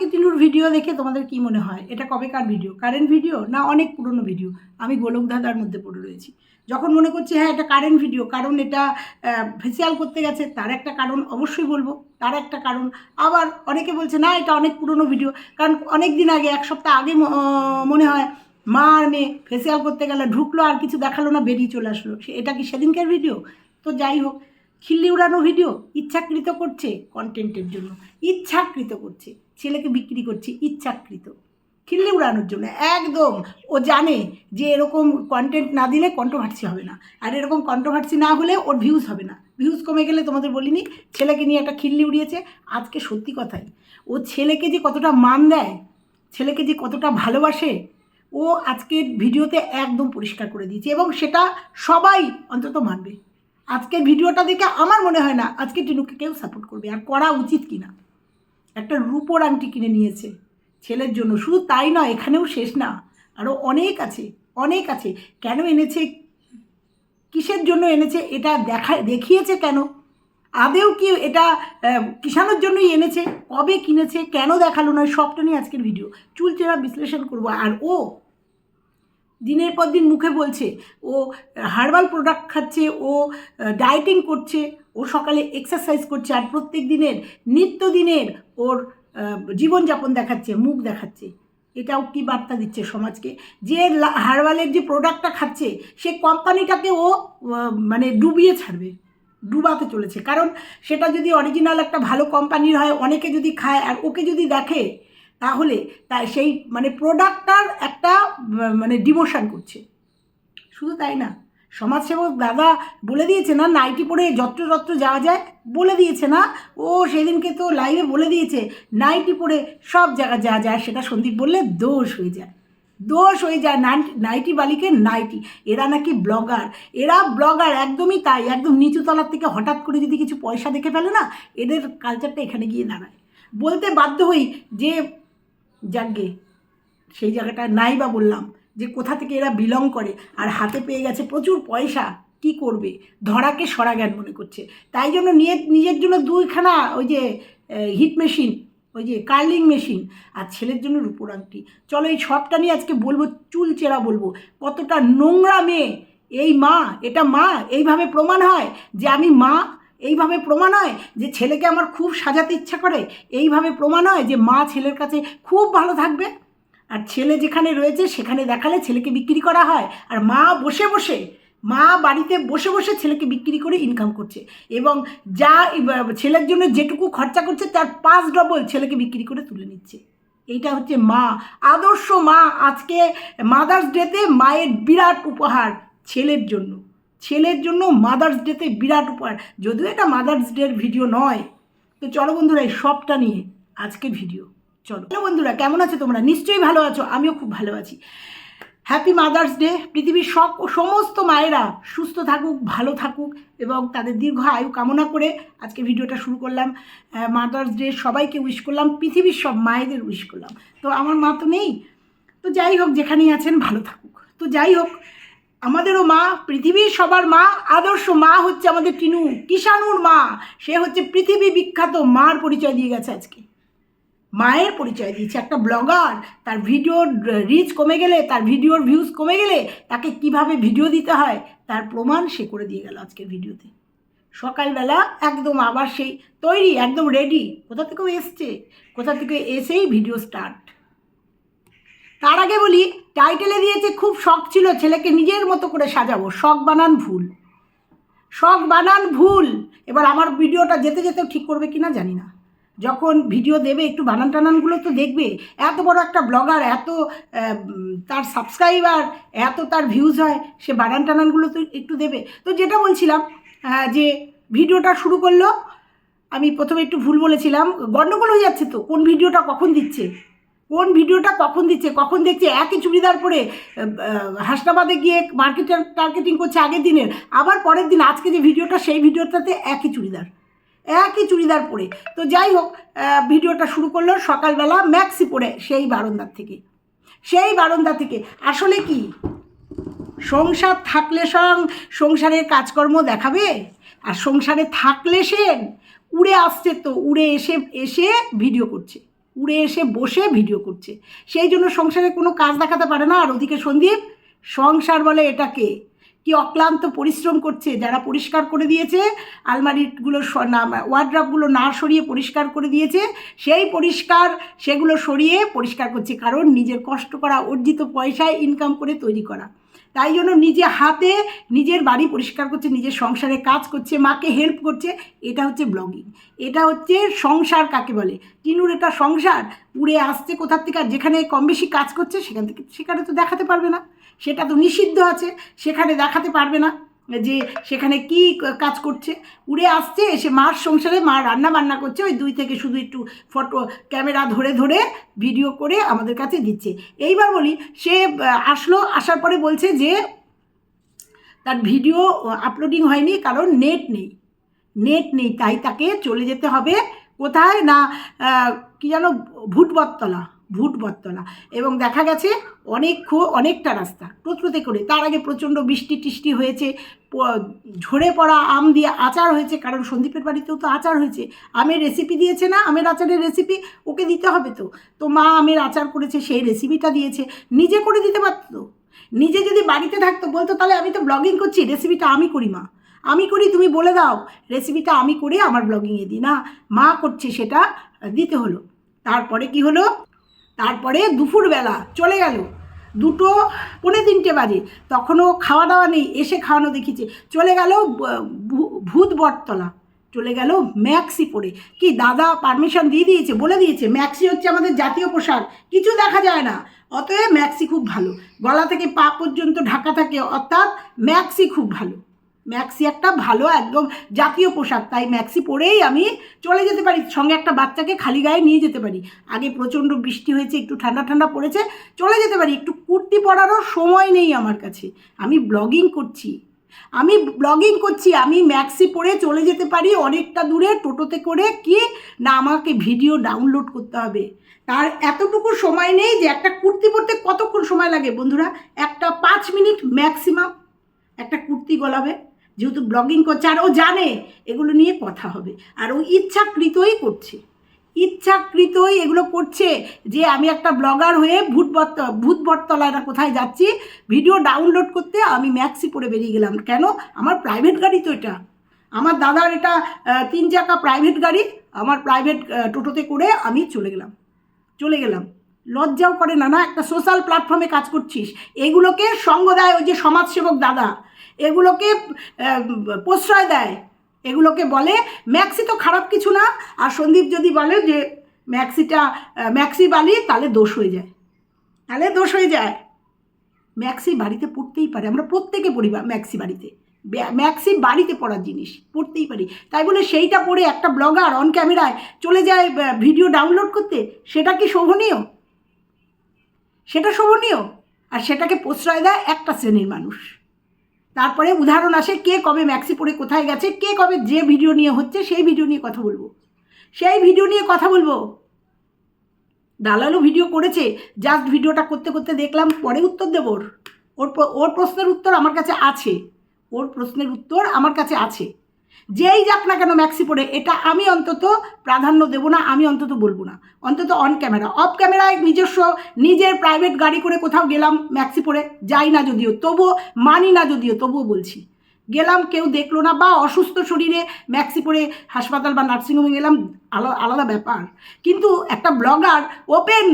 আজকে তিনুর ভিডিও দেখে তোমাদের কি মনে হয়? এটা কবেকার ভিডিও কারেন্ট ভিডিও না অনেক পুরনো ভিডিও আমি গোলক ধাঁধার মধ্যে পড়ে রয়েছি। যখন মনে করছি হ্যাঁ এটা কারেন্ট ভিডিও কারণ এটা ফেসিয়াল করতে গেছে, তার একটা কারণ অবশ্যই বলব, তার একটা কারণ। আবার অনেকে বলছে, না, এটা অনেক পুরনো ভিডিও কারণ অনেক দিন আগে, এক সপ্তাহ আগে মনে হয়, মা আর মেয়ে ফেসিয়াল করতে গেলে ঢুকলো, আর কিছু দেখাল না, বেরিয়ে চলে আসলো। এটা কি সেদিনকার ভিডিও তো যাই হোক খিল্লি উড়ানো ভিডিও ইচ্ছাকৃত করছে কন্টেন্টের জন্য। ইচ্ছাকৃত করছে। ছেলেকে বিক্রি করছে ইচ্ছাকৃত। খিল্লি উড়ানোর জন্য। একদম। ও জানে যে এরকম কন্টেন্ট না দিলে কন্ট্রোভার্সি হবে না। আর এরকম কন্ট্রোভার্সি না হলে ওর ভিউজ হবে না। ভিউজ কমে গেলে তোমাদের বলিনি, ছেলেকে নিয়ে একটা খিল্লি উড়িয়েছে। আজকে সত্যি কথাই, ও ছেলেকে যে কতটা মান দেয়, ছেলেকে যে কতটা ভালোবাসে, ও আজকের ভিডিওতে একদম পরিষ্কার করে দিয়েছে। এবং সেটা সবাই অন্তত মানবে। আজকের ভিডিওটা দেখে আমার মনে হয় না আজকে টিনুকে কেউ সাপোর্ট করবে। আর করা উচিত কি না একটা রূপোর আংটি কিনে নিয়েছে ছেলের জন্য। শুধু তাই নয় এখানেও শেষ না। আরও অনেক আছে অনেক আছে। কেন এনেছে? কিসের জন্য এনেছে? এটা দেখা, দেখিয়েছে কেন? আদেও কি এটা কিষানোর জন্যই এনেছে? কবে কিনেছে? কেন দেখাল নয় সবটা নিয়ে আজকের ভিডিও। চুলচেরা বিশ্লেষণ করব। আর ও দিনের পর দিন মুখে বলছে, ও হার্বাল প্রোডাক্ট খাচ্ছে, ও ডায়েটিং করছে, ও সকালে এক্সারসাইজ করছে, আর প্রত্যেক দিনের, নিত্য দিনের ওর জীবনযাপন দেখাচ্ছে, মুখ দেখাচ্ছে। এটাও কি বার্তা দিচ্ছে সমাজকে? যে হার্বালের যে প্রোডাক্টটা খাচ্ছে, সে কোম্পানিটাকে ও মানে ডুবিয়ে ছাড়বে, ডুবাতে চলেছে। কারণ সেটা যদি অরিজিনাল একটা ভালো কোম্পানির হয়, অনেকে যদি খায়, আর ওকে যদি দেখে তাহলে তাই সেই মানে প্রোডাক্টটার একটা মানে ডিমোশন করছে। শুধু তাই না, সমাজসেবক দাদা বলে দিয়েছে না, নাইটি পরে যত্র যত্র যাওয়া যায়, বলে দিয়েছে না। ও সেদিনকে তো লাইভে বলে দিয়েছে, নাইটি পরে সব জায়গা যাওয়া যায়, সেটা সন্দীপ বললে দোষ হয়ে যায়। দোষ হয়ে যায় নাইটি বালিকে নাইটি। এরা নাকি ব্লগার। এরা ব্লগার, একদমই তাই, একদম নিচু তলার থেকে হঠাৎ করে যদি কিছু পয়সা দেখে ফেলে না, এদের কালচারটা এখানে গিয়ে দাঁড়ায়। বলতে বাধ্য হই যে যাকগে। সেই জায়গাটা নাই বা বললাম যে কোথা থেকে এরা বিলং করে আর হাতে পেয়ে গেছে প্রচুর পয়সা, কি করবে? ধরাকে সরা জ্ঞান মনে করছে। তাই জন্য নিয়ে, নিজের জন্য দুইখানা ওই যে হিট মেশিন ওই যে কার্লিং মেশিন আর ছেলের জন্য রূপোর আংটি। চলো এই সবটা নিয়ে আজকে বলব, চুল চেরা বলব। কতটা নোংরা মেয়ে। এই মা, এটা মা। এইভাবে প্রমাণ হয় যে আমি মা এইভাবে প্রমাণ হয় যে ছেলেকে আমার খুব সাজাতে ইচ্ছা করে? এইভাবে প্রমাণ হয় যে মা ছেলের কাছে খুব ভালো থাকবে? আর ছেলে যেখানে রয়েছে, সেখানে দেখালে ছেলেকে বিক্রি করা হয়। আর মা বসে বসে, মা বাড়িতে বসে বসে ছেলেকে বিক্রি করে ইনকাম করছে। এবং যা ছেলের জন্য যেটুকু খরচা করছে, তার পাঁচ ডবল ছেলেকে বিক্রি করে তুলে নিচ্ছে। এইটা হচ্ছে মা। আদর্শ মা আজকে মাদার্স ডেতে মায়ের বিরাট উপহার ছেলের জন্য। ছেলের জন্য মাদার্স ডেতে বিরাট উপহার। যদিও এটা মাদার্স ডের ভিডিও নয়। তো চলো বন্ধুরা, এই সবটা নিয়ে আজকের ভিডিও চলো। হ্যালো বন্ধুরা, কেমন আছো তোমরা? নিশ্চয়ই ভালো আছো, আমিও খুব ভালো আছি। হ্যাপি মাদার্স ডে পৃথিবীর সব সমস্ত মায়েরা সুস্থ থাকুক, ভালো থাকুক এবং তাদের দীর্ঘ আয়ু কামনা করে আজকে ভিডিওটা শুরু করলাম। মাদার্স ডে সবাইকে উইশ করলাম, পৃথিবীর সব মায়েদের উইশ করলাম। তো আমার মা তো নেই। তো যাই হোক, যেখানেই আছেন, ভালো থাকুক। তো যাই হোক আমাদেরও মা, পৃথিবীর সবার মা, আদর্শ মা হচ্ছে আমাদের টিনু, কিষাণুর মা। সে হচ্ছে পৃথিবী বিখ্যাত, মার পরিচয় দিয়ে গেছে আজকে। মায়ের পরিচয় দিয়েছে, একটা ব্লগার, তার ভিডিওর রিচ কমে গেলে, তার ভিডিওর ভিউজ কমে গেলে, তাকে কীভাবে ভিডিও দিতে হয়, তার প্রমাণ সে করে দিয়ে গেল আজকের ভিডিওতে। সকালবেলা একদম আবার সেই তৈরি, একদম রেডি কোথা থেকেও এসছে, কোথা থেকে এসেই ভিডিও স্টার্ট তার আগে বলি টাইটেলে দিয়েছে, খুব শখ ছিল, ছেলেকে নিজের মতো করে সাজাবো, শখ বানান ভুল। শখ বানান ভুল। এবার আমার ভিডিওটা যেতে যেতেও ঠিক করবে কি না জানি না। যখন ভিডিও দেবে, একটু বানান টানানগুলো তো দেখবে, এত বড় একটা ব্লগার, এত তার সাবস্ক্রাইবার এত তার ভিউজ হয়, সে বানান টানানগুলো তো একটু দেবে। তো যেটা বলছিলাম যে ভিডিওটা শুরু করল, আমি প্রথমে একটু ভুল বলেছিলাম গণ্ডগোল হয়ে যাচ্ছে তো, কোন ভিডিওটা কখন দিচ্ছে? কোন ভিডিওটা কখন দিচ্ছে? কখন দেখছে? একই চুড়িদার পরে হাসনাবাদে গিয়ে মার্কেটার টার্গেটিং করছে আগের দিনের, আবার পরের দিন আজকে যে ভিডিওটা, সেই ভিডিওটাতে একই চুড়িদার। একই চুড়িদার পরে। তো যাই হোক ভিডিওটা শুরু করল সকালবেলা, ম্যাক্সি পরে সেই বারান্দার থেকে। সেই বারান্দা থেকে। আসলে কি? সংসার থাকলে সং, সংসারের কাজকর্ম দেখাবে? আর সংসারে থাকলে সে উড়ে আসছে তো, উড়ে এসে এসে ভিডিও করছে। উড়ে এসে বসে ভিডিও করছে। সেই জন্য সংসারে কোনো কাজ দেখাতে পারে না। আর ওদিকে সন্দীপ, সংসার বলে এটাকে কি? অক্লান্ত পরিশ্রম করছে? যারা পরিষ্কার করে দিয়েছে, আলমারিগুলো ওয়ার্ড্রাপগুলো না সরিয়ে পরিষ্কার করে দিয়েছে, সেই পরিষ্কার সেগুলো সরিয়ে পরিষ্কার করছে। কারণ নিজের কষ্ট করা, অর্জিত পয়সায় ইনকাম করে তৈরি করা। তাই জন্য নিজে হাতে নিজের বাড়ি পরিষ্কার করছে, নিজের সংসারে কাজ করছে, মাকে হেল্প করছে। এটা হচ্ছে ব্লগিং এটা হচ্ছে সংসার কাকে বলে? টিনুর এটা সংসার উড়ে আসছে কোথার থেকে যেখানে কম বেশি কাজ করছে সেখান থেকে, সেখানে তো দেখাতে পারবে না। সেটা তো নিষিদ্ধ আছে, সেখানে দেখাতে পারবে না। যে সেখানে কি কাজ করছে? উড়ে আসছে, এসে মার সংসারে মা রান্না বান্না করছে, ওই দুই থেকে শুধু একটু ফটো, ক্যামেরা ধরে ধরে ভিডিও করে আমাদের কাছে দিচ্ছে। এইবার বলি, সে আসলো, আসার পরে বলছে যে তার ভিডিও আপলোডিং হয়নি, কারণ নেট নেই। নেট নেই, তাই তাকে চলে যেতে হবে। কোথায়? না কি যেন ভুটবতলা ভুটবতলা এবং দেখা গেছে অনেক অনেকটা রাস্তা। টোটোতে করে। তার আগে প্রচণ্ড বৃষ্টি টিষ্টি হয়েছে ঝরে পড়া আম দিয়ে আচার হয়েছে, কারণ সন্দীপের বাড়িতেও তো আচার হয়েছে। আমের রেসিপি দিয়েছে না? আমের আচারের রেসিপি ওকে দিতে হবে তো। তো মা আমের আচার করেছে, সেই রেসিপিটা দিয়েছে। নিজে করে দিতে পারতো? নিজে যদি বাড়িতে থাকতো, বলতো, তাহলে আমি তো ব্লগিং করছি রেসিপিটা আমি করি, মা। আমি করি, তুমি বলে দাও। রেসিপিটা আমি করে আমার ব্লগিংয়ে দিই। না, মা করছে সেটা, দিতে হলো। তারপরে কি হলো? তারপরে দুপুরবেলা চলে গেল। দুটো পৌনে তিনটে বাজে। তখনও খাওয়া দাওয়া নেই, এসে খাওয়ানো দেখিছে। চলে গেল ভূত বটতলা। চলে গেল ম্যাক্সি পরে। কি, দাদা পারমিশন দিয়ে দিয়েছে? বলে দিয়েছে, ম্যাক্সি হচ্ছে আমাদের জাতীয় পোশাক। কিছু দেখা যায় না। অতএব ম্যাক্সি খুব ভালো। গলা থেকে পা পর্যন্ত ঢাকা থাকে, অর্থাৎ ম্যাক্সি খুব ভালো। ম্যাক্সি একটা ভালো একদম জাতীয় পোশাক। তাই ম্যাক্সি পরেই আমি চলে যেতে পারি, সঙ্গে একটা বাচ্চাকে খালি গায়ে নিয়ে যেতে পারি। আগে প্রচণ্ড বৃষ্টি হয়েছে, একটু ঠান্ডা ঠান্ডা পড়েছে, চলে যেতে পারি। একটু কুর্তি পরারও সময় নেই আমার কাছে। আমি ব্লগিং করছি। আমি ব্লগিং করছি, আমি ম্যাক্সি পরে চলে যেতে পারি অনেকটা দূরে টোটোতে করে কি না আমাকে ভিডিও ডাউনলোড করতে হবে। তার এতটুকু সময় নেই যে একটা কুর্তি পরতে কতক্ষণ সময় লাগে বন্ধুরা? একটা পাঁচ মিনিট ম্যাক্সিমাম একটা কুর্তি গলাবে। যেহেতু ব্লগিং করছে আর ও জানে এগুলো নিয়ে কথা হবে। আর ও ইচ্ছাকৃতই করছে। ইচ্ছাকৃতই এগুলো করছে যে আমি একটা ব্লগার হয়ে ভূত বট ভূত বটতলায় না কোথায় যাচ্ছি। ভিডিও ডাউনলোড করতে আমি ম্যাক্সি পরে বেরিয়ে গেলাম। কেন? আমার প্রাইভেট গাড়ি তো এটা। আমার দাদার এটা তিন চাকা প্রাইভেট গাড়ি, আমার প্রাইভেট টোটোতে করে আমি চলে গেলাম। চলে গেলাম। লজ্জাও করে না না? একটা সোশ্যাল প্ল্যাটফর্মে কাজ করছিস। এগুলোকে সঙ্গ দেয় ওই যে সমাজসেবক দাদা। এগুলোকে প্রশ্রয় দেয়। এগুলোকে বলে, ম্যাক্সি তো খারাপ কিছু না। আর সন্দীপ যদি বলে যে, ম্যাক্সিটা ম্যাক্সি বালি, তাহলে দোষ হয়ে যায়। তাহলে দোষ হয়ে যায়। ম্যাক্সি বাড়িতে পড়তেই পারে। আমরা প্রত্যেকে পড়ি ম্যাক্সি বাড়িতে। ম্যাক্সি বাড়িতে পড়ার জিনিস, পড়তেই পারি। তাই বলে সেইটা পড়ে একটা ব্লগার অন ক্যামেরায় চলে যায় ভিডিও ডাউনলোড করতে, সেটা কি শোভনীয়? সেটা শোভনীয়? আর সেটাকে প্রশ্রয় দেয় একটা শ্রেণির মানুষ। তারপরে উদাহরণ আসে, কে কবে ম্যাক্সি পরে কোথায় গেছে, কে কবে যে ভিডিও নিয়ে হচ্ছে সেই ভিডিও নিয়ে কথা বলব। সেই ভিডিও নিয়ে কথা বলব। দালালও ভিডিও করেছে, জাস্ট ভিডিওটা করতে করতে দেখলাম, পরে উত্তর দেব ওর। ওর প্রশ্নের উত্তর আমার কাছে আছে। ওর প্রশ্নের উত্তর আমার কাছে আছে। যেই যাক না কেন ম্যাক্সি পরে, এটা আমি অন্তত প্রাধান্য দেবো না, আমি অন্তত বলব না। অন্তত অন ক্যামেরা অফ ক্যামেরায় নিজস্ব নিজের প্রাইভেট গাড়ি করে কোথাও গেলাম ম্যাক্সি পরে, যাই না যদিও, তবুও মানি না যদিও, তবুও বলছি। গেলাম, কেউ দেখল না বা অসুস্থ শরীরে ম্যাক্সি পরে হাসপাতাল বা নার্সিংহোমে গেলাম আলাদা ব্যাপার। কিন্তু একটা ব্লগার ওপেন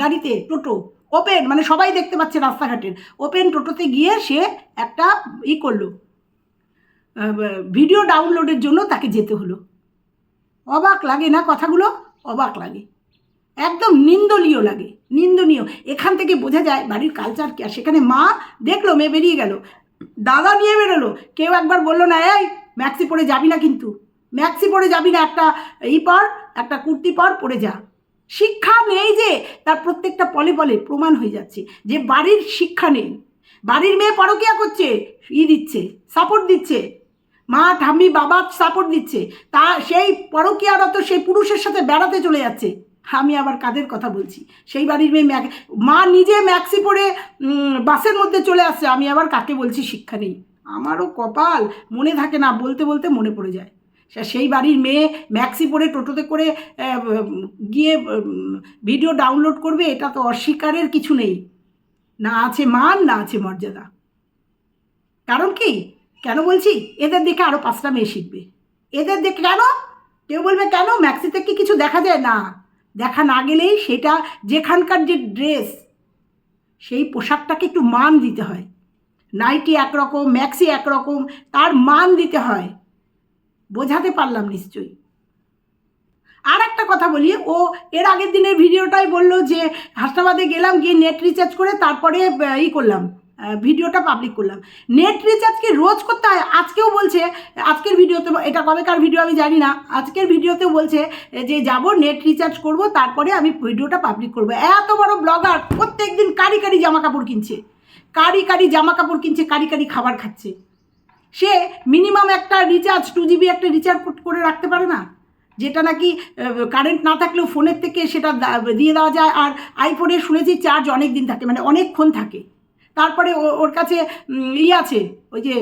গাড়িতে, টোটো ওপেন মানে সবাই দেখতে পাচ্ছে রাস্তাঘাটের ওপেন টোটোতে গিয়ে সে একটা ই করল ভিডিও ডাউনলোডের জন্য তাকে যেতে হলো। অবাক লাগে না কথাগুলো? অবাক লাগে। একদম নিন্দনীয় লাগে, নিন্দনীয়। এখান থেকে বোঝা যায় বাড়ির কালচার কি, আর সেখানে মা দেখল, মেয়ে বেরিয়ে গেল। দাদা নিয়ে বেরোলো। কেউ একবার বলল না, এই ম্যাক্সি পরে যাবি না কিন্তু। ম্যাক্সি পরে যাবি না, একটা ই পর, একটা কুর্তি পর, পরে যা। শিক্ষা নেই যে তার প্রত্যেকটা পলে পলে প্রমাণ হয়ে যাচ্ছে যে বাড়ির শিক্ষা নেই। বাড়ির মেয়ে পরকিয়া করছে, ই দিচ্ছে সাপোর্ট দিচ্ছে। মা, ঠাম্মি, বাবা সাপোর্ট দিচ্ছে তা সেই পরকীয়ারত সেই পুরুষের সাথে বেড়াতে চলে যাচ্ছে। আমি আবার কাদের কথা বলছি? সেই বাড়ির মেয়ে ম্যাক মা নিজে ম্যাক্সি পরে বাসের মধ্যে চলে আসছে। আমি আবার কাকে বলছি? শিক্ষা নেই। আমারও কপাল মনে থাকে না, বলতে বলতে মনে পড়ে যায়। সেই বাড়ির মেয়ে ম্যাক্সি পরে টোটোতে করে গিয়ে ভিডিও ডাউনলোড করবে, এটা তো অস্বীকারের কিছু নেই। না আছে মান, না আছে মর্যাদা। কারণ কি? কেন বলছি? এদের দেখে আরও পাঁচটা মেয়ে শিখবে। এদের দেখে কেন? কেউ বলবে, কেন? ম্যাক্সিতে কি কিছু দেখা যায়? না। দেখা না গেলেই সেটা যেখানকার যে ড্রেস, সেই পোশাকটাকে একটু মান দিতে হয়। নাইটি একরকম, ম্যাক্সি একরকম, তার মান দিতে হয়। বোঝাতে পারলাম নিশ্চয়ই। আর একটা কথা বলি, ও এর আগের দিনের ভিডিওটাই বলল যে হাসনাবাদে গেলাম, গিয়ে নেট রিচার্জ করে তারপরে ই করলাম। ভিডিওটা পাবলিক করলাম। নেট রিচার্জ কি রোজ করতে হয়। আজকেও বলছে, আজকের ভিডিওতে, এটা কবেকার ভিডিও আমি জানি না। আজকের ভিডিওতে বলছে যে যাব নেট রিচার্জ করব, তারপরে আমি ভিডিওটা পাবলিক করব। এত বড় ব্লগার প্রত্যেক দিন কারি কারি জামা কাপড় কিনছে। কারি কারি জামা কাপড় কিনছে, কারি কারি খাবার খাচ্ছে। সে মিনিমাম একটা রিচার্জ টু জিবি একটা রিচার্জ করে রাখতে পারে না? যেটা নাকি কারেন্ট না থাকলেও ফোনের থেকে সেটা দিয়ে দেওয়া যায়। আর আইফোনে শুনেছি চার্জ অনেক দিন থাকে মানে অনেকক্ষণ থাকে। তারপরে ওর কাছে উম, ই আছে ওই যে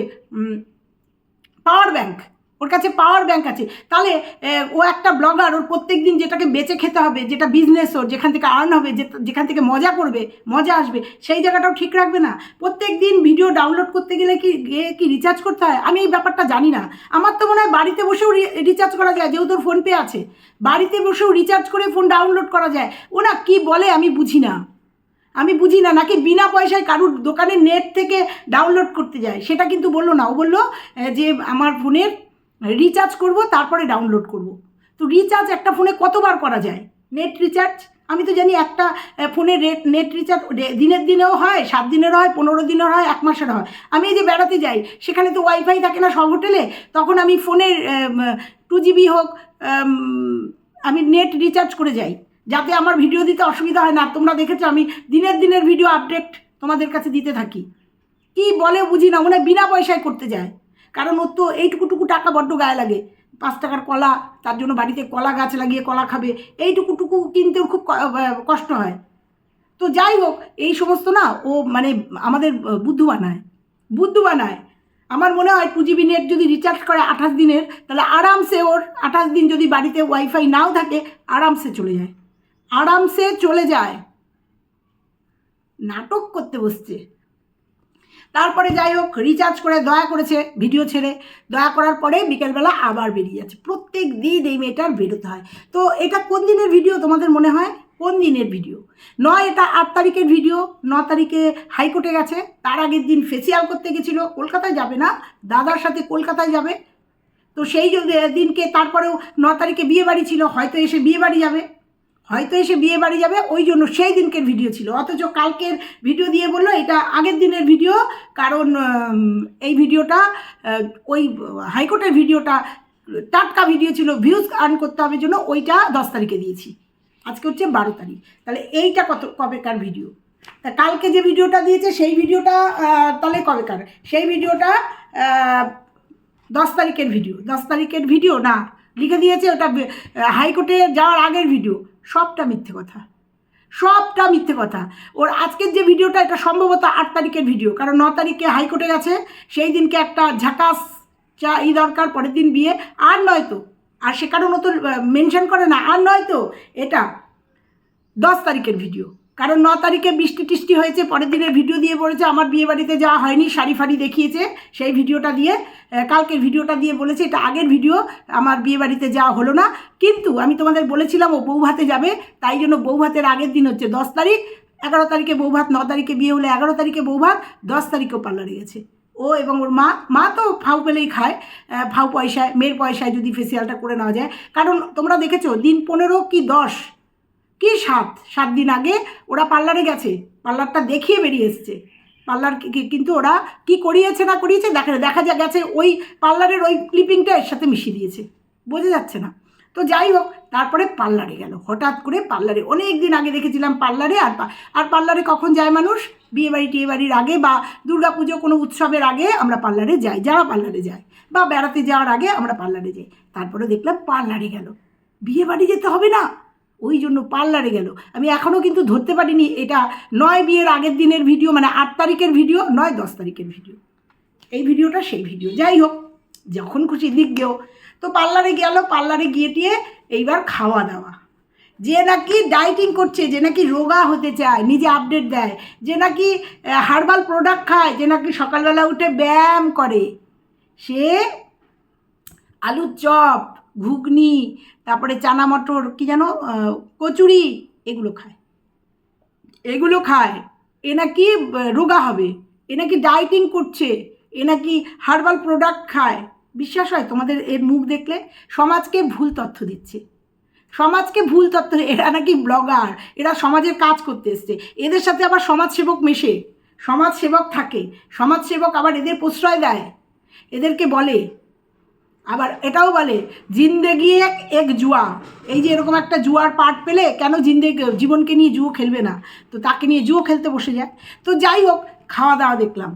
পাওয়ার ব্যাংক ওর কাছে পাওয়ার ব্যাংক আছে। তাহলে ও একটা ব্লগার ওর প্রত্যেক দিন যেটাকে বেঁচে খেতে হবে যেটা বিজনেস ওর যেখান থেকে আর্ন হবে যেখান থেকে মজা করবে মজা আসবে সেই জায়গাটাও ঠিক রাখবে না। প্রত্যেক দিন ভিডিও ডাউনলোড করতে গেলে কি গিয়ে কি রিচার্জ করতে হয়? আমি এই ব্যাপারটা জানি না। আমার তো মনে হয় বাড়িতে বসেও রিচার্জ করা যায় যেহেতু ওর ফোনপে আছে। বাড়িতে বসেও রিচার্জ করে ফোন ডাউনলোড করা যায়। ও না কী বলে আমি বুঝি না। আমি বুঝি না, নাকি বিনা পয়সায় কারুর দোকানের নেট থেকে ডাউনলোড করতে যায়? সেটা কিন্তু বলল না। ও বলল যে আমার ফোনের রিচার্জ করব, তারপরে ডাউনলোড করব। তো রিচার্জ একটা ফোনে কতবার করা যায়? নেট রিচার্জ আমি তো জানি একটা ফোনে রেট নেট রিচার্জ দিনের দিনেও হয়, সাত দিনের হয়, পনেরো দিনের হয়, এক মাসের হয়। আমি এই যে বেড়াতে যাই, সেখানে তো ওয়াইফাই থাকে না সব হোটেলে, তখন আমি ফোনের টু জিবি হোক আমি নেট রিচার্জ করে যাই। যাতে আমার ভিডিও দিতে অসুবিধা হয় না। তোমরা দেখেছ, আমি দিনের দিনের ভিডিও আপডেট তোমাদের কাছে দিতে থাকি। কি বলে বুঝি না, মনে বিনা পয়সায় করতে যায়। কারণ ওর তো এইটুকুটুকু টাকা বড্ড গায়ে লাগে। পাঁচ টাকার কলা, তার জন্য বাড়িতে কলা গাছ লাগিয়ে কলা খাবে। এইটুকুটুকু কিনতে খুব কষ্ট হয়। তো যাই হোক, এই সমস্ত না, ও মানে আমাদের বুদ্ধু বানায়। বুদ্ধু বানায়। আমার মনে হয় টু জিবি নেট যদি রিচার্জ করে আঠাশ দিনের, তাহলে আরামসে ওর আঠাশ দিন যদি বাড়িতে ওয়াইফাই নাও থাকে, আরামসে চলে যায়। আরামসে চলে যায়। নাটক করতে বসছে। তারপরে যাই হোক রিচার্জ করে দয়া করেছে ভিডিও ছেড়ে। দয়া করার পরে বিকেলবেলা আবার বেরিয়ে যাচ্ছে। প্রত্যেক দিন এই মেয়েটার বেরোতে হয়। তো এটা কোন দিনের ভিডিও তোমাদের মনে হয়? কোন দিনের ভিডিও নয়, এটা আট তারিখের ভিডিও ন তারিখে হাইকোর্টে গেছে। তার আগের দিন ফেসিয়াল করতে গেছিল। কলকাতায় যাবে না। দাদার সাথে কলকাতায় যাবে। তো সেই দিনকে তারপরেও ন তারিখে বিয়ে বাড়ি ছিল। হয়তো এসে বিয়ে বাড়ি যাবে। হয়তো এসে বিয়ে বাড়ি যাবে, ওই জন্য সেই দিনকের ভিডিও ছিল। অথচ কালকের ভিডিও দিয়ে বলল, এটা আগের দিনের ভিডিও কারণ এই ভিডিওটা ওই, হাইকোর্টের ভিডিওটা টাটকা ভিডিও ছিল ভিউজ আর্ন করতে হবে জন্য ওইটা দশ তারিখে দিয়েছি। আজকে হচ্ছে বারো তারিখ। তাহলে এইটা কত, কবেকার ভিডিও তা কালকে যে ভিডিওটা দিয়েছে, সেই ভিডিওটা তাহলে কবেকার? সেই ভিডিওটা দশ তারিখের ভিডিও দশ তারিখের ভিডিও না লিখে দিয়েছে ওটা হাইকোর্টে যাওয়ার আগের ভিডিও সবটা মিথ্যে কথা। সবটা মিথ্যে কথা। ওর আজকের যে ভিডিওটা এটা সম্ভবত আট তারিখের ভিডিও কারণ ন তারিখে হাইকোর্টে গেছে, সেই দিনকে একটা ঝাকাস চা ই দরকার, পরের দিন বিয়ে। আর নয় তো। আর সে কারণ ও তো মেনশন করে না। আর নয় তো, এটা দশ তারিখের ভিডিও কারণ ন তারিখে বৃষ্টি টিষ্টি হয়েছে, পরের দিনের ভিডিও দিয়ে বলেছে, আমার বিয়ে বাড়িতে যাওয়া হয়নি, শাড়ি ফাড়ি দেখিয়েছে, সেই ভিডিওটা দিয়ে কালকের ভিডিওটা দিয়ে বলেছে, এটা আগের ভিডিও আমার বিয়ে বাড়িতে যাওয়া হলো না। কিন্তু আমি তোমাদের বলেছিলাম, ও বউ ভাতে যাবে, তাই জন্য বউ ভাতের আগের দিন হচ্ছে দশ তারিখ, এগারো তারিখে বউ ভাত, ন তারিখে বিয়ে হলে এগারো তারিখে বউ ভাত, দশ তারিখেও পার্লারে গেছে। ও এবং ওর মা মা তো ফাউ পেলেই খায় ফাউ পয়সায়, মেয়ের পয়সায় যদি ফেসিয়ালটা করে নেওয়া যায়। কারণ তোমরা দেখেছ, দিন পনেরো কি দশ? কি সাত? সাত দিন আগে ওরা পার্লারে গেছে, পার্লারটা দেখিয়ে বেরিয়ে এসছে। পার্লার কিন্তু ওরা কি করিয়েছে না করিয়েছে দেখা দেখা যা গেছে ওই পার্লারের ওই ক্লিপিংটা এর সাথে মিশিয়ে দিয়েছে, বোঝা যাচ্ছে না। তো যাই হোক, তারপরে পার্লারে গেল, হঠাৎ করে পার্লারে, অনেক দিন আগে দেখেছিলাম পার্লারে, আর আর পার্লারে কখন যায় মানুষ? বিয়ে বাড়ি টিয়ে বাড়ির আগে বা দুর্গা পুজো কোনো উৎসবের আগে আমরা পার্লারে যাই, যারা পার্লারে যায়, বা বেড়াতে যাওয়ার আগে আমরা পার্লারে যাই। তারপরে দেখলাম পার্লারে গেল। বিয়ে বাড়ি যেতে হবে না। ওই জন্য পার্লারে গেল। আমি এখনও কিন্তু ধরতে পারিনি এটা নয় বিয়ের আগের দিনের ভিডিও মানে আট তারিখের ভিডিও, নয় দশ তারিখের ভিডিও। এই ভিডিওটা সেই ভিডিও। যাই হোক, যখন খুশি দিক গেও তো পার্লারে গেল, পার্লারে গিয়ে টিয়ে এইবার খাওয়া দাওয়া। যে নাকি ডাইটিং করছে, যে নাকি রোগা হতে চায়, নিজে আপডেট দেয়, যে নাকি হার্বাল প্রোডাক্ট খায়, যে নাকি সকালবেলা উঠে ব্যায়াম করে, সে আলুর চপ ঘুগনি, তারপরে চানা মটর, কি যেন কচুরি, এগুলো খায়। এগুলো খায়। এ নাকি রোগা হবে। এ নাকি ডাইটিং করছে। এ নাকি হার্বাল প্রোডাক্ট খায়। বিশ্বাস হয় তোমাদের এর মুখ দেখলে? সমাজকে ভুল তথ্য দিচ্ছে। সমাজকে ভুল তথ্য এরা নাকি ব্লগার এরা সমাজের কাজ করতে এসছে। এদের সাথে আবার সমাজসেবক মেশে। সমাজসেবক থাকে। সমাজসেবক আবার এদের প্রশ্রয় দেয়। এদেরকে বলে আবার এটাও বলে জিন্দেগি এক এক জুয়া। এই যে এরকম একটা জুয়ার পার্ট পেলে কেন জিন্দেগি জীবনকে নিয়ে জুয়ো খেলবে না? তো তাকে নিয়ে জুয়ো খেলতে বসে যায়। তো যাই হোক, খাওয়া দাওয়া দেখলাম।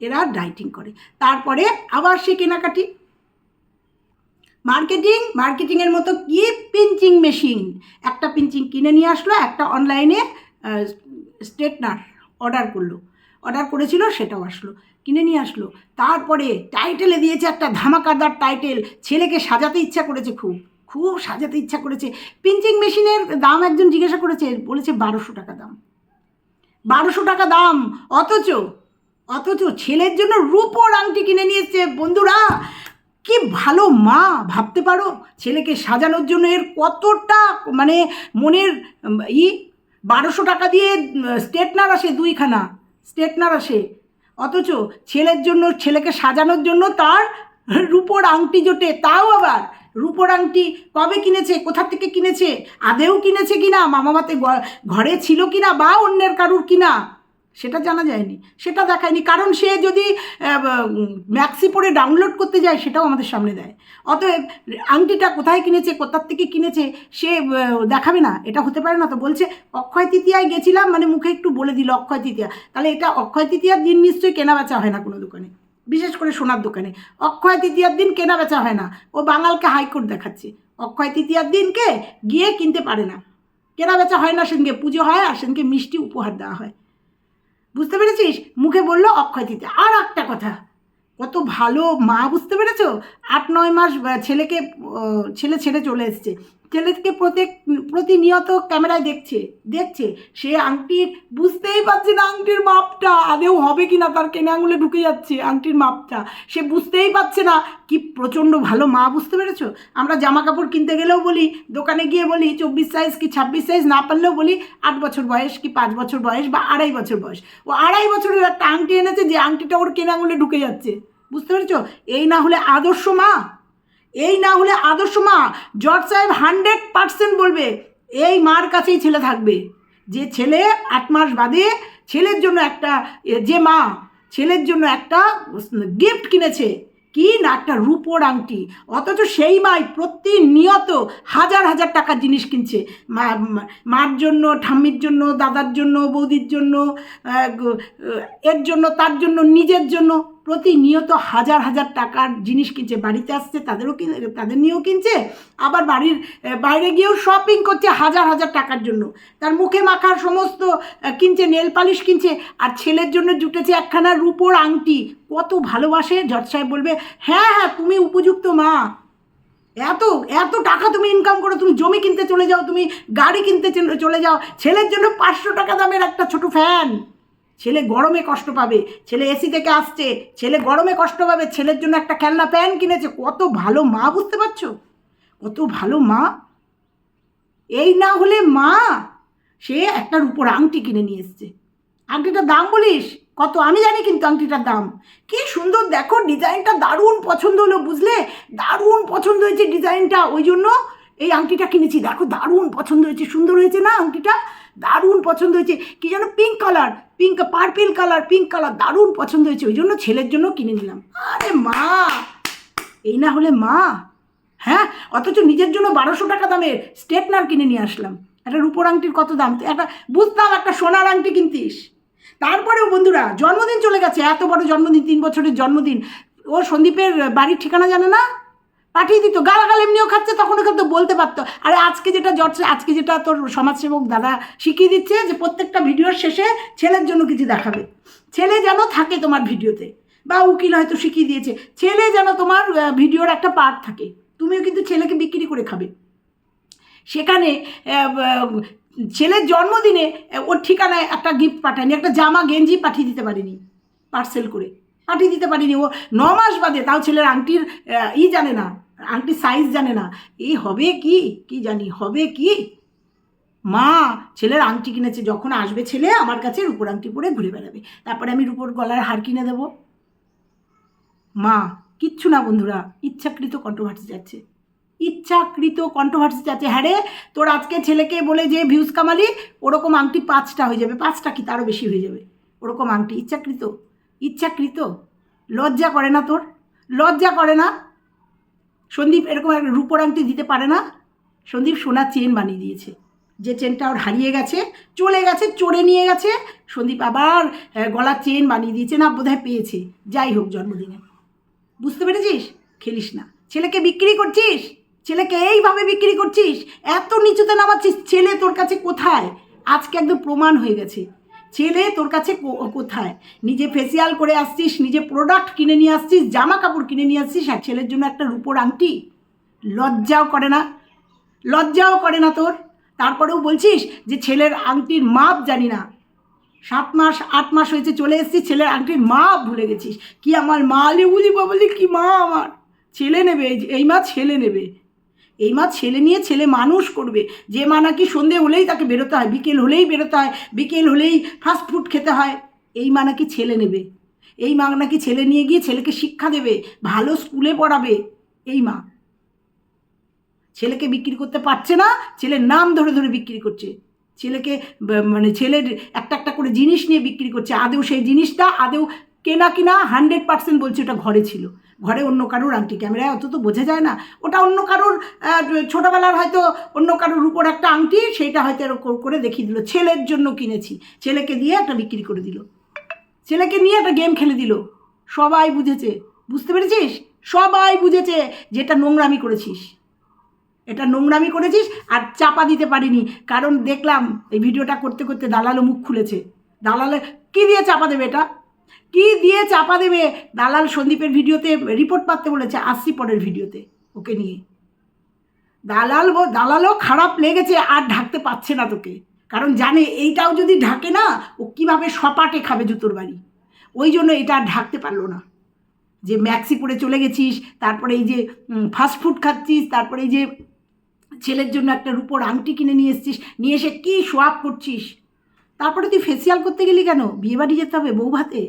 এরা ডাইটিং করে। তারপরে আবার সে কেনাকাটি। মার্কেটিং, মার্কেটিংয়ের মতো কি পিঞ্চিং মেশিন? একটা পিঞ্চিং কিনে নিয়ে আসলো, একটা অনলাইনে স্ট্রেটনার অর্ডার করল। অর্ডার করেছিল, সেটাও আসলো। কিনে নিয়ে আসলো। তারপরে টাইটেলে দিয়েছে একটা ধামাকাদার টাইটেল। ছেলেকে সাজাতে ইচ্ছা করেছে খুব। খুব সাজাতে ইচ্ছা করেছে। পিঞ্চিং মেশিনের দাম একজন জিজ্ঞাসা করেছে, বলেছে বারোশো টাকা দাম। বারোশো টাকা দাম। অথচ অথচ ছেলের জন্য রূপোর আংটি কিনে নিয়ে এসছে। বন্ধুরা, কি ভালো মা, ভাবতে পারো? ছেলেকে সাজানোর জন্য এর কতটা মানে মনের ই? বারোশো টাকা দিয়ে স্টেটনার আসে দুইখানা। স্টেটনার আসে। অথচ ছেলের জন্য, ছেলেকে সাজানোর জন্য তার রূপোর আংটি জোটে, তাও আবার রূপোর আংটি কবে কিনেছে, কোথা থেকে কিনেছে, আদেও কিনেছে কিনা, মামামাতে ঘরে ছিল কিনা বা অন্যের কারুর কিনা? সেটা জানা যায়নি, সেটা দেখায়নি। কারণ সে যদি ম্যাক্সি পরে ডাউনলোড করতে যায়, সেটাও আমাদের সামনে দেয়। অতএব, আংটিটা কোথায় কিনেছে, কোথার থেকে কিনেছে, সে দেখাবে না। এটা হতে পারে না তো বলছে, অক্ষয় তৃতীয়ায় গেছিলাম মানে মুখে একটু বলে দিল অক্ষয় তৃতীয়া। তাহলে এটা অক্ষয় তৃতীয়ার দিন নিশ্চয়ই কেনা বেচা হয় না কোনো দোকানে, বিশেষ করে সোনার দোকানে। অক্ষয় তৃতীয়ার দিন কেনা বেচা হয় না। ও বাঙালকে হাইকোর্ট দেখাচ্ছে। অক্ষয় তৃতীয়ার দিনকে গিয়ে কিনতে পারে না। কেনা বেচা হয় না সেদিনকে পুজো হয়, আর সেদিনকে মিষ্টি উপহার দেওয়া হয়। বুঝতে পেরেছিস? মুখে বলল অক্ষয় দিতে। আর একটা কথা, কত ভালো মা বুঝতে পেরেছ? আট নয় মাস ছেলেকে ছেলে ছেড়ে চলে এসছে। ছেলেকে প্রত্যেক, প্রতিনিয়ত ক্যামেরায় দেখছে দেখছে। সে আংটির, বুঝতেই পারছে না আংটির মাপটা আদেও হবে কি না তার কেনে আঙুলে ঢুকে যাচ্ছে আংটির মাপটা। সে বুঝতেই পারছে না, কি প্রচণ্ড ভালো মা, বুঝতে পেরেছ? আমরা জামা কাপড় কিনতে গেলেও বলি, দোকানে গিয়ে বলি, চব্বিশ সাইজ কি ছাব্বিশ সাইজ না পারলেও বলি, আট বছর বয়স কি পাঁচ বছর বয়স বা আড়াই বছর বয়স। ও আড়াই বছরের একটা আংটি এনেছে যে আংটিটা ওর কেনা আঙুলে ঢুকে যাচ্ছে। বুঝতে পেরেছ? এই না হলে আদর্শ মা। এই না হলে আদর্শ মা জর্জ সাহেব হান্ড্রেড পার্সেন্ট বলবে, এই মার কাছেই ছেলে থাকবে। যে ছেলে আট মাস বাদে ছেলের জন্য একটা যে মা ছেলের জন্য একটা গিফট কিনেছে, কি না একটা রূপোর আংটি, অথচ সেই মাই প্রতিনিয়ত হাজার হাজার টাকার জিনিস কিনছে। মার জন্য, ঠাম্মির জন্য, দাদার জন্য, বৌদির জন্য এর জন্য, তার জন্য, নিজের জন্য। প্রতিনিয়ত হাজার হাজার টাকার জিনিস কিনছে, বাড়িতে আসছে, তাদেরও তাদের নিয়েও কিনছে, আবার বাড়ির বাইরে গিয়েও শপিং করছে হাজার হাজার টাকার জন্য। তার মুখে মাখার সমস্ত কিনছে, নেল পালিশ কিনছে, আর ছেলের জন্য জুটেছে একখানা রূপোর আংটি। কত ভালোবাসে, জজ সাহেব বলবে হ্যাঁ হ্যাঁ তুমি উপযুক্ত মা। এত এত টাকা তুমি ইনকাম করো, তুমি জমি কিনতে চলে যাও, তুমি গাড়ি কিনতে চলে- চলে যাও। ছেলের জন্য পাঁচশো টাকা দামের একটা ছোট ফ্যান ছেলে গরমে কষ্ট পাবে, ছেলে এসি থেকে আসছে, ছেলে গরমে কষ্ট পাবে, ছেলের জন্য একটা খেলনা প্যান কিনেছে, কত ভালো মা বুঝতে পারছ? কত ভালো মা। এই না হলে মা, সে একটা রূপোর আংটি কিনে নিয়ে এসছে। আংটিটার দাম বলিস? কত? আমি জানি কিন্তু আংটিটার দাম। কি সুন্দর, দেখো, ডিজাইনটা দারুণ পছন্দ হলো, বুঝলে? দারুণ পছন্দ হয়েছে ডিজাইনটা, ওই জন্য এই আংটিটা কিনেছি, দেখো দারুণ পছন্দ হয়েছে, সুন্দর হয়েছে না আংটিটা? দারুণ পছন্দ হয়েছে, কি যেন pink colour pink purple colour pink colour দারুণ পছন্দ হয়েছে, ওই জন্য ছেলের জন্য কিনে নিলাম। আরে মা! এই না হলে মা হ্যাঁ? অথচ নিজের জন্য বারোশো টাকা দামের স্টেটনার কিনে নিয়ে আসলাম। একটা রূপোর আংটির কত দাম? একটা, বুঝতাম একটা সোনার আংটি কিনতিস। তারপরেও বন্ধুরা, জন্মদিন চলে গেছে, এত বড় জন্মদিন, তিন বছরের জন্মদিন। ও সন্দীপের বাড়ির ঠিকানা জানে না? পাঠিয়ে দিত। গালাগাল এমনিও খাচ্ছে, তখন ওকে তো বলতে পারতো। আরে আজকে যেটা জটছে আজকে যেটা তোর সমাজসেবক দাদা শিখিয়ে দিচ্ছে যে প্রত্যেকটা ভিডিওর শেষে ছেলের জন্য কিছু দেখাবে। ছেলে যেন থাকে তোমার ভিডিওতে, বা উকিল হয়তো শিখিয়ে দিয়েছে। ছেলে যেন তোমার ভিডিওর একটা পার্ট থাকে। তুমিও কিন্তু ছেলেকে বিক্রি করে খাবে। সেখানে ছেলের জন্মদিনে ওর ঠিকানায় একটা গিফট পাঠায়নি, একটা জামা, গেঞ্জি পাঠিয়ে দিতে পারিনি পার্সেল করে। পাঠিয়ে দিতে পারিনি। ও ন মাস বাদে, তাও ছেলের আংটির ই জানে না। আংটির সাইজ জানে না। এই হবে কি? কি জানি? হবে কি? মা, ছেলের আংটি কিনেছে। যখন আসবে ছেলে, আমার কাছে রূপোর আংটি পরে ঘুরে বেড়াবে। তারপরে আমি রূপোর গলার হার কিনে দেবো। মা, কিচ্ছু না বন্ধুরা। ইচ্ছাকৃত কন্ট্রোভার্সি যাচ্ছে। ইচ্ছাকৃত কন্ট্রোভার্সি যাচ্ছে। হ্যাঁ রে, তোর আজকে ছেলেকে বলে যে ভিউজ কামালি, ওরকম আংটি পাঁচটা হয়ে যাবে। পাঁচটা কি তারও বেশি হয়ে যাবে? ওরকম আংটি। ইচ্ছাকৃত? ইচ্ছাকৃত? লজ্জা করে না তোর? লজ্জা করে না? সন্দীপ এরকম একটা রূপোর আংটি দিতে পারে না। সন্দীপ সোনার চেন বানিয়ে দিয়েছে। যে চেনটা ওর হারিয়ে গেছে, চলে গেছে, চড়ে নিয়ে গেছে, সন্দীপ আবার গলার চেন বানিয়ে দিয়েছে, না বোধহয় পেয়েছে। যাই হোক জন্মদিনে। বুঝতে পেরেছিস? খেলিস না। ছেলেকে বিক্রি করছিস? ছেলেকে এইভাবে বিক্রি করছিস? এত নিচুতে নামাচ্ছিস, ছেলে তোর কাছে কোথায়? আজকে একদম প্রমাণ হয়ে গেছে। ছেলে তোর কাছে কোথায়? নিজে ফেসিয়াল করে আসছিস, নিজে প্রোডাক্ট কিনে নিয়ে আসছিস, জামা কাপড় কিনে নিয়ে আসছিস, আর ছেলের জন্য একটা রূপোর আংটি? লজ্জাও করে না? লজ্জাও করে না তোর? তারপরেও বলছিস যে ছেলের আংটির মাপ জানি না। সাত মাস, আট মাস হয়েছে, চলে এসেছি, ছেলের আংটির মা ভুলে গেছিস। কি আমার মা আলি বলি বলি কি মা আমার? ছেলে নেবে, এই মা ছেলে নেবে। এই মা ছেলে নিয়ে ছেলে মানুষ করবে। যে মা নাকি সন্ধে হলেই তাকে বেরোতে হয়, বিকেল হলেই বেরোতে হয়, বিকেল হলেই ফাস্ট ফুড খেতে হয়, এই মা নাকি ছেলে নেবে। এই মা নাকি ছেলে নিয়ে গিয়ে ছেলেকে শিক্ষা দেবে, ভালো স্কুলে পড়াবে, এই মা। ছেলেকে বিক্রি করতে পারছে না, ছেলের নাম ধরে ধরে বিক্রি করছে। ছেলেকে মানে ছেলের একটা একটা করে জিনিস নিয়ে বিক্রি করছে। আদেও সেই জিনিসটা, আদেও কেনা কিনা হান্ড্রেড পার্সেন্ট বলছে ওটা ঘরে ছিল। ঘরে অন্য কারোর আংটি ক্যামেরায় অত তো বোঝা যায় না। ওটা অন্য কারোর ছোটোবেলার হয়তো অন্য কারোর উপর একটা আংটি, সেইটা হয়তো এরকম করে দেখিয়ে দিল। ছেলের জন্য কিনেছি। ছেলেকে দিয়ে একটা বিক্রি করে দিল। ছেলেকে নিয়ে একটা গেম খেলে দিল। সবাই বুঝেছে। বুঝতে পেরেছিস? সবাই বুঝেছে যে এটা নোংরামি করেছিস। এটা নোংরামি করেছিস আর চাপা দিতে পারিনি। কারণ দেখলাম, এই ভিডিওটা করতে করতে দালালও মুখ খুলেছে। দালালে, কি দিয়ে চাপা দেবে এটা? কি দিয়ে চাপা দেবে? দালাল সন্দীপের ভিডিওতে রিপোর্ট পাততে বলেছে, আসছি পরের ভিডিওতে, ওকে নিয়ে। দালাল দালালও খারাপ লেগেছে, আর ঢাকতে পারছে না তোকে। কারণ জানে, এইটাও যদি ঢাকে না, ও কীভাবে সপাটে খাবে জুতোর বাড়ি। ওই জন্য এটা আর ঢাকতে পারল না। যে ম্যাক্সি পরে চলে গেছিস, তারপরে এই যে ফাস্ট ফুড খাচ্ছিস, তারপরে এই যে ছেলের জন্য একটা রূপোর আংটি কিনে নিয়ে এসছিস, নিয়ে এসে কী সোয়াব করছিস? তারপরে তুই ফেসিয়াল করতে গেলি কেন? বিয়েবাড়ি যেতে হবে বউ ভাতে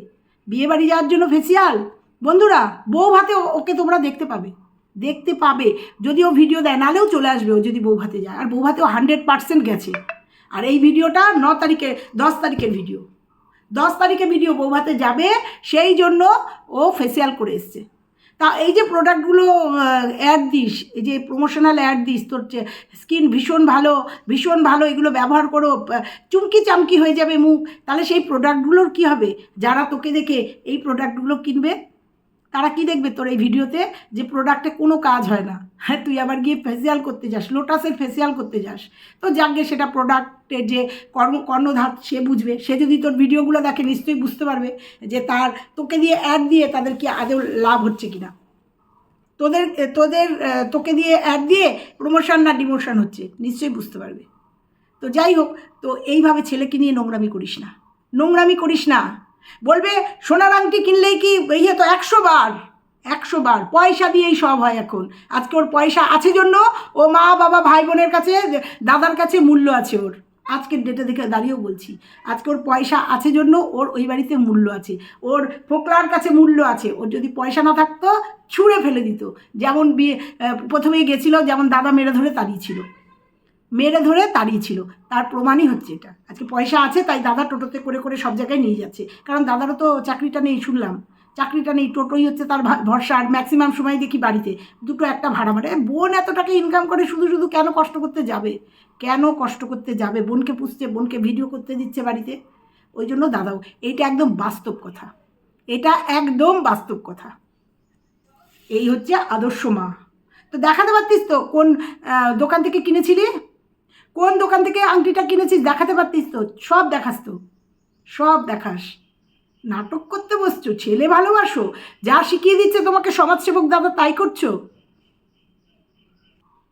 বিয়েবাড়ি যাওয়ার জন্য ফেসিয়াল বন্ধুরা, বউ ভাতে ওকে তোমরা দেখতে পাবে। দেখতে পাবে, যদি ও ভিডিও দেয়, নাহলেও চলে আসবে ও যদি বউ ভাতে যায়। আর বউ ভাতে ও হান্ড্রেড পার্সেন্ট গেছে। আর এই ভিডিওটা ন তারিখে, দশ তারিখের ভিডিও দশ তারিখে ভিডিও বউ ভাতে যাবে, সেই জন্য ও ফেসিয়াল করে এসছে। তা এই যে প্রোডাক্টগুলো অ্যাড দিস, এই যে প্রমোশনাল অ্যাড দিস, তোর স্কিন ভীষণ ভালো ভীষণ ভালো, এগুলো ব্যবহার করো চুমকি চামকি হয়ে যাবে মুখ, তাহলে সেই প্রোডাক্টগুলোর কি হবে? যারা তোকে দেখে এই প্রোডাক্টগুলো কিনবে তারা কি দেখবে তোর এই ভিডিওতে? যে প্রোডাক্টে কোনো কাজ হয় না। হ্যাঁ তুই আবার গিয়ে ফেসিয়াল করতে যাস লোটাসের ফেসিয়াল করতে যাস। তো যাকে সেটা প্রোডাক্টের যে কর্ম, কর্ণধার, সে বুঝবে। সে যদি তোর ভিডিওগুলো দেখে, নিশ্চয়ই বুঝতে পারবে যে তার, তোকে দিয়ে অ্যাড দিয়ে তাদের কি আদৌ লাভ হচ্ছে কি না তোদের তোদের তোকে দিয়ে অ্যাড দিয়ে প্রমোশন না ডিমোশন হচ্ছে, নিশ্চয়ই বুঝতে পারবে। তো যাই হোক, তো এইভাবে ছেলেকে নিয়ে নোংরামি করিস না। নোংরামি করিস না। বলবে, সোনার আংটি কিনলেই কি ইয়ে তো একশো বার একশো বার, পয়সা দিয়েই সব হয় এখন। আজকে ওর পয়সা আছে জন্য ও মা, বাবা ভাই বোনের কাছে, দাদার কাছে মূল্য আছে ওর। আজকের ডেটে দেখে দাঁড়িয়েও বলছি, আজকে ওর পয়সা আছে জন্য ওর ওই বাড়িতে মূল্য আছে। ওর ফোকলার কাছে মূল্য আছে। ওর যদি পয়সা না থাকতো, ছুঁড়ে ফেলে দিত। যেমন বিয়ে প্রথমেই গেছিল, যেমন দাদা মেরে ধরে তাড়িয়েছিল। মেরে ধরে তাড়িয়েছিল তার প্রমাণই হচ্ছে এটা। আজকে পয়সা আছে, তাই দাদা টোটোতে করে করে সব জায়গায় নিয়ে যাচ্ছে। কারণ দাদারও তো চাকরিটা নেই শুনলাম। চাকরিটা নেই, টোটোই হচ্ছে তার ভরসা। আর ম্যাক্সিমাম সময় দেখি বাড়িতে। দুটো একটা ভাড়া মারে বোন এত টাকা ইনকাম করে শুধু শুধু কেন কষ্ট করতে যাবে? কেন কষ্ট করতে যাবে? বোনকে পুষছে, বোনকে ভিডিও করতে দিচ্ছে বাড়িতে। ওই জন্য দাদাও, এইটা একদম বাস্তব কথা। এটা একদম বাস্তব কথা। এই হচ্ছে আদর্শ মা। তো দেখাতে পারতিস তো কোন দোকান থেকে কিনেছিলি? কোন দোকান থেকে আংটিটা কিনেছিস দেখাতে পারতিস তো? সব দেখাস তো। সব দেখাস। নাটক করতে বসছো, ছেলে ভালোবাসো। যা শিখিয়ে দিচ্ছে তোমাকে সমাজসেবক দাদা, তাই করছ।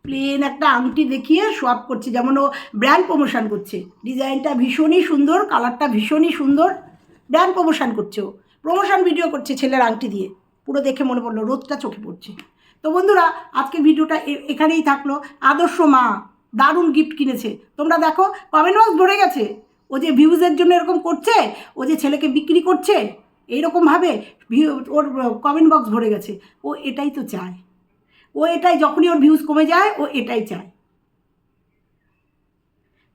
প্লেন একটা আংটি দেখিয়ে সব করছে, যেমন ও ব্র্যান্ড প্রমোশন করছে। ডিজাইনটা ভীষণই সুন্দর কালারটা ভীষণই সুন্দর। ব্র্যান্ড প্রমোশন করছে ও। প্রমোশন ভিডিও করছে ছেলের আংটি দিয়ে। পুরো দেখে মনে পড়ল, রোদটা চোখে পড়ছে। তো বন্ধুরা, আজকের ভিডিওটা এখানেই থাকল। আদর্শ মা। দারুণ গিফট কিনেছে। তোমরা দেখো কমেন্ট বক্স ভরে গেছে। ও যে ভিউজের জন্য এরকম করছে, ও যে ছেলেকে বিক্রি করছে এইরকমভাবে ওর কমেন্ট বক্স ভরে গেছে। ও এটাই তো চায়। ও এটাই, যখনই ওর ভিউজ কমে যায়, ও এটাই চায়।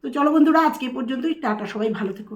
তো চলো বন্ধুরা, আজকে পর্যন্তই। টাটা, সবাই ভালো থেকো।